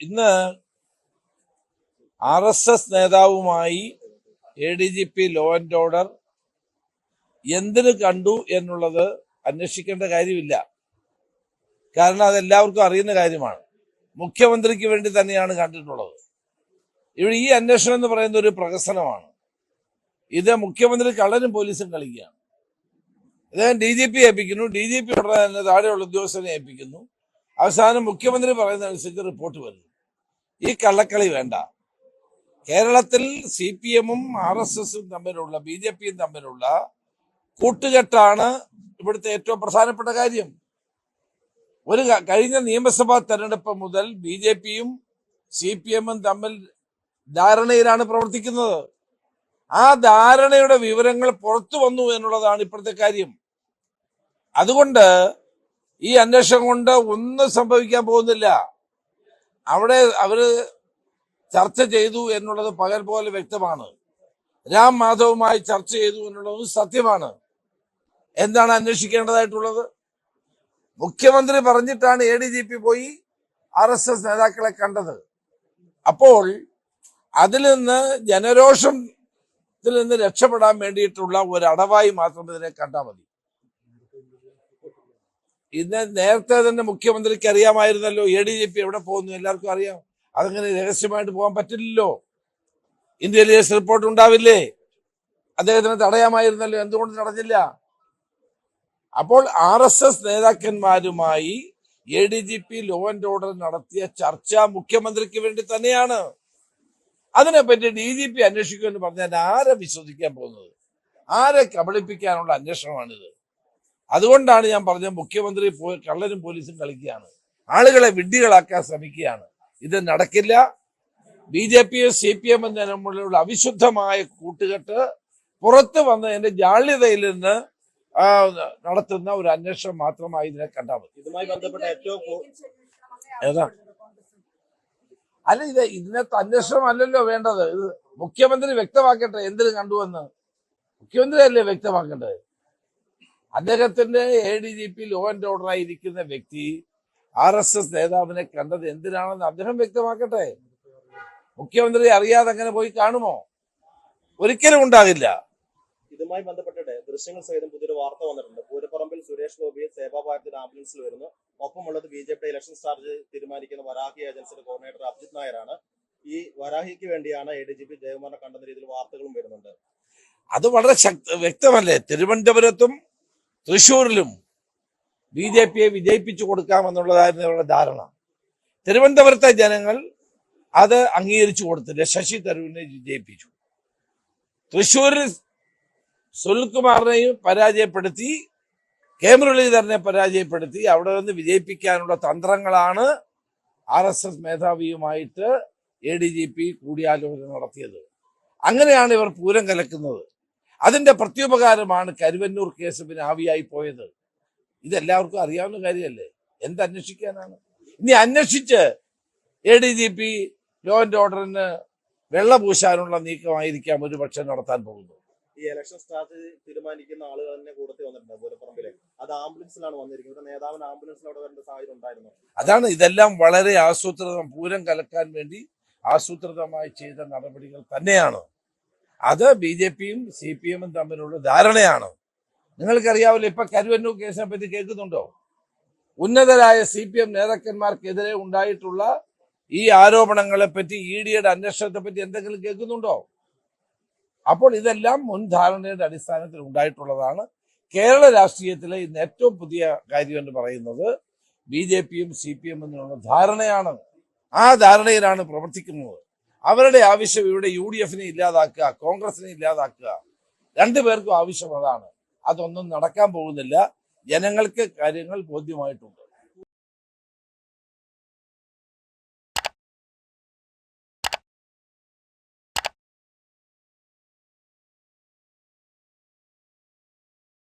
ഇന്ന് R S S നേതാവുമായി A D G P law and order എന്തിന് കണ്ടു എന്നുള്ളത് അന്വേഷിക്കേണ്ട കാര്യമില്ല. കാരണം അതെല്ലാവർക്കും അറിയുന്ന കാര്യമാണ്. മുഖ്യമന്ത്രിക്ക് വേണ്ടി തന്നെയാണ് കണ്ടിട്ടുള്ളത്. ഇവിടെ ഈ അന്വേഷണം എന്ന് പറയുന്ന ഒരു പ്രഹസനമാണ്. ഇത് മുഖ്യമന്ത്രി കള്ളനും പോലീസും കളിക്കുകയാണ്. അദ്ദേഹം ഡി ജി പി ഏൽപ്പിക്കുന്നു. ഡി ജി പി ഉടനെ തന്നെ താഴെയുള്ള ഉദ്യോഗസ്ഥനെ ഏൽപ്പിക്കുന്നു. അവസാനം മുഖ്യമന്ത്രി പറയുന്ന അനുസരിച്ച് റിപ്പോർട്ട് വരുന്നു. ഈ കള്ളക്കളി വേണ്ട. കേരളത്തിൽ സി പി എമ്മും ആർ എസ് എസും തമ്മിലുള്ള ബി ജെ പിയും തമ്മിലുള്ള കൂട്ടുകെട്ടാണ് ഇവിടുത്തെ ഏറ്റവും പ്രധാനപ്പെട്ട കാര്യം. ഒരു കഴിഞ്ഞ നിയമസഭാ തെരഞ്ഞെടുപ്പ് മുതൽ ബി ജെ പിയും സി പി എമ്മും തമ്മിൽ ധാരണയിലാണ് പ്രവർത്തിക്കുന്നത്. ആ ധാരണയുടെ വിവരങ്ങൾ പുറത്തു വന്നു എന്നുള്ളതാണ് ഇപ്പോഴത്തെ കാര്യം. അതുകൊണ്ട് ഈ അന്വേഷണം കൊണ്ട് ഒന്നും സംഭവിക്കാൻ പോകുന്നില്ല. അവിടെ അവർ ചർച്ച ചെയ്തു എന്നുള്ളത് പകൽ പോലെ വ്യക്തമാണ്. രാം മാധവുമായി ചർച്ച ചെയ്തു എന്നുള്ളത് സത്യമാണ്. എന്താണ് അന്വേഷിക്കേണ്ടതായിട്ടുള്ളത്? മുഖ്യമന്ത്രി പറഞ്ഞിട്ടാണ് എ ഡി ജി പി പോയി ആർ എസ് എസ് നേതാക്കളെ കണ്ടത്. അപ്പോൾ അതിൽ നിന്ന് ജനരോഷം ജനരോഷത്തിൽ നിന്ന് രക്ഷപ്പെടാൻ വേണ്ടിയിട്ടുള്ള ഒരു അടവായി മാത്രം ഇതിനെ കണ്ടാൽ മതി. ഇന്ന് നേരത്തെ തന്നെ മുഖ്യമന്ത്രിക്ക് അറിയാമായിരുന്നല്ലോ എ ഡി ജി പി എവിടെ പോകുന്നു എല്ലാവർക്കും അറിയാം. അതങ്ങനെ രഹസ്യമായിട്ട് പോകാൻ പറ്റില്ലല്ലോ. ഇന്ത്യയിലെ റിപ്പോർട്ട് ഉണ്ടാവില്ലേ? അദ്ദേഹത്തിന് തടയാമായിരുന്നല്ലോ എന്തുകൊണ്ട് തടഞ്ഞില്ല അപ്പോൾ R S S നേതാക്കന്മാരുമായി A D G P law and order നടത്തിയ ചർച്ച മുഖ്യമന്ത്രിക്ക് വേണ്ടി തന്നെയാണ്. അതിനെപ്പറ്റി ഡി ജി പി അന്വേഷിക്കുമെന്ന് പറഞ്ഞാൽ ആരെ വിശ്വസിക്കാൻ പോകുന്നത്? ആരെ കബളിപ്പിക്കാനുള്ള അന്വേഷണമാണിത്? അതുകൊണ്ടാണ് ഞാൻ പറഞ്ഞ മുഖ്യമന്ത്രി കള്ളനും പോലീസും കളിക്കുകയാണ്. ആളുകളെ വിഡ്ഢികളാക്കാൻ ശ്രമിക്കുകയാണ്. ഇത് നടക്കില്ല. ബി ജെ പിയും സി പി എമ്മും തമ്മിലുള്ള അവിശുദ്ധമായ കൂട്ടുകെട്ട് പുറത്തു വന്നതിന്റെ ജാള്യതയിൽ നിന്ന് നടത്തുന്ന ഒരു അന്വേഷണം മാത്രമായി ഇതിനെ കണ്ടാൽ മതി. ഇതുമായി ബന്ധപ്പെട്ട ഏറ്റവും ഏതാ? അല്ല ഇത് ഇതിനകത്ത് അന്വേഷണം അല്ലല്ലോ വേണ്ടത്. ഇത് മുഖ്യമന്ത്രി വ്യക്തമാക്കട്ടെ എന്തിനു കണ്ടുവെന്ന് മുഖ്യമന്ത്രി അല്ലേ വ്യക്തമാക്കേണ്ടത്? അദ്ദേഹത്തിന്റെ A D G P law and order ആയിരിക്കുന്ന വ്യക്തി ആർ എസ് എസ് നേതാവിനെ കണ്ടത് എന്തിനാണെന്ന് അദ്ദേഹം വ്യക്തമാക്കട്ടെ? മുഖ്യമന്ത്രി അറിയാതെ അങ്ങനെ പോയി കാണുമോ? ഒരിക്കലും ഉണ്ടാകില്ല. ഇതുമായി ബന്ധപ്പെട്ടിട്ട് ദൃശ്യങ്ങൾ സഹിതം പുതിയൊരു വാർത്ത വന്നിട്ടുണ്ട്. പൂരപ്പറമ്പിൽ സുരേഷ് ഗോപി സേവാഭാരത്തിന്റെ ആംബുലൻസിൽ വരുന്നു. ഒപ്പമുള്ളത് B J P election charge തീരുമാനിക്കുന്ന വരാഹി ഏജൻസിയുടെ കോർഡിനേറ്റർ അഭിജിത് നായരാണ്. ഈ വരാഹിക്ക് വേണ്ടിയാണ് എ ഡി ജി പി ജയകുമാറിനെ കണ്ടെന്ന രീതിയിൽ വാർത്തകളും വരുന്നുണ്ട്. അത് വളരെ വ്യക്തമല്ലേ? തിരുവനന്തപുരത്തും തൃശൂരിലും ബി ജെ പിയെ വിജയിപ്പിച്ചു കൊടുക്കാമെന്നുള്ളതായിരുന്നു അവരുടെ ധാരണ. തിരുവനന്തപുരത്തെ ജനങ്ങൾ അത് അംഗീകരിച്ചു കൊടുത്തില്ല. ശശി തരൂരിനെ വിജയിപ്പിച്ചു. തൃശൂരിൽ സുനിൽകുമാറിനെയും പരാജയപ്പെടുത്തി കെ മുരളീധരനെ പരാജയപ്പെടുത്തി അവിടെ നിന്ന് വിജയിപ്പിക്കാനുള്ള തന്ത്രങ്ങളാണ് ആർ എസ് എസ് മേധാവിയുമായിട്ട് എ ഡി ജി പി കൂടിയാലോചന നടത്തിയത്. അങ്ങനെയാണ് ഇവർ പൂരം കലക്കുന്നത്. അതിന്റെ പ്രത്യുപകാരമാണ് കരുവന്നൂർ കേസ് പിന്നെ ആവിയായി പോയത്. ഇതെല്ലാവർക്കും അറിയാവുന്ന കാര്യമല്ലേ? എന്തന്വേഷിക്കാനാണ് ഇനി അന്വേഷിച്ച് A D G P law and ഓർഡറിന് വെള്ള പൂശാനുള്ള നീക്കമായിരിക്കാം ഒരു പക്ഷെ നടത്താൻ പോകുന്നത്. ഈ ഇലക്ഷൻ സ്ട്രാറ്റജി തീരുമാനിക്കുന്ന ആളുകൾ തന്നെ കൂടത്തിൽ വന്നിട്ടുണ്ട് പൂരപ്പറമ്പിലെ. അത് ആംബുലൻസിലാണ് വന്നിരിക്കുന്നത്. നേതാവിന് ആംബുലൻസിൽ അവിടെ വരേണ്ട സാഹചര്യം ഉണ്ടായിരുന്നു. അതാണ് ഇതെല്ലാം വളരെ ആസൂത്രിതം പൂരം കലക്കാൻ വേണ്ടി ആസൂത്രിതമായി ചെയ്ത നടപടികൾ തന്നെയാണ്. അത് ബി ജെ പിയും സി പി എമ്മും തമ്മിലുള്ള ധാരണയാണ്? നിങ്ങൾക്കറിയാവില്ല ഇപ്പൊ കരുവന്നൂർ കേസിനെ പറ്റി കേൾക്കുന്നുണ്ടോ? ഉന്നതരായ സി പി എം നേതാക്കന്മാർക്കെതിരെ ഉണ്ടായിട്ടുള്ള ഈ ആരോപണങ്ങളെ പറ്റി ഇ ഡിയുടെ അന്വേഷണത്തെ പറ്റി എന്തെങ്കിലും കേൾക്കുന്നുണ്ടോ? അപ്പോൾ ഇതെല്ലാം മുൻ ധാരണയുടെ അടിസ്ഥാനത്തിൽ ഉണ്ടായിട്ടുള്ളതാണ്. കേരള രാഷ്ട്രീയത്തിലെ ഇന്ന് ഏറ്റവും പുതിയ കാര്യം എന്ന് പറയുന്നത് ബി ജെ പിയും സി പി എമ്മും ധാരണയാണ്. ആ ധാരണയിലാണ് പ്രവർത്തിക്കുന്നത്. അവരുടെ ആവശ്യം ഇവിടെ യു ഡി എഫിനെ ഇല്ലാതാക്കുക കോൺഗ്രസിനെ ഇല്ലാതാക്കുക. രണ്ടുപേർക്കും ആവശ്യം അതാണ്. അതൊന്നും നടക്കാൻ പോകുന്നില്ല. ജനങ്ങൾക്ക് കാര്യങ്ങൾ ബോധ്യമായിട്ടുണ്ട്.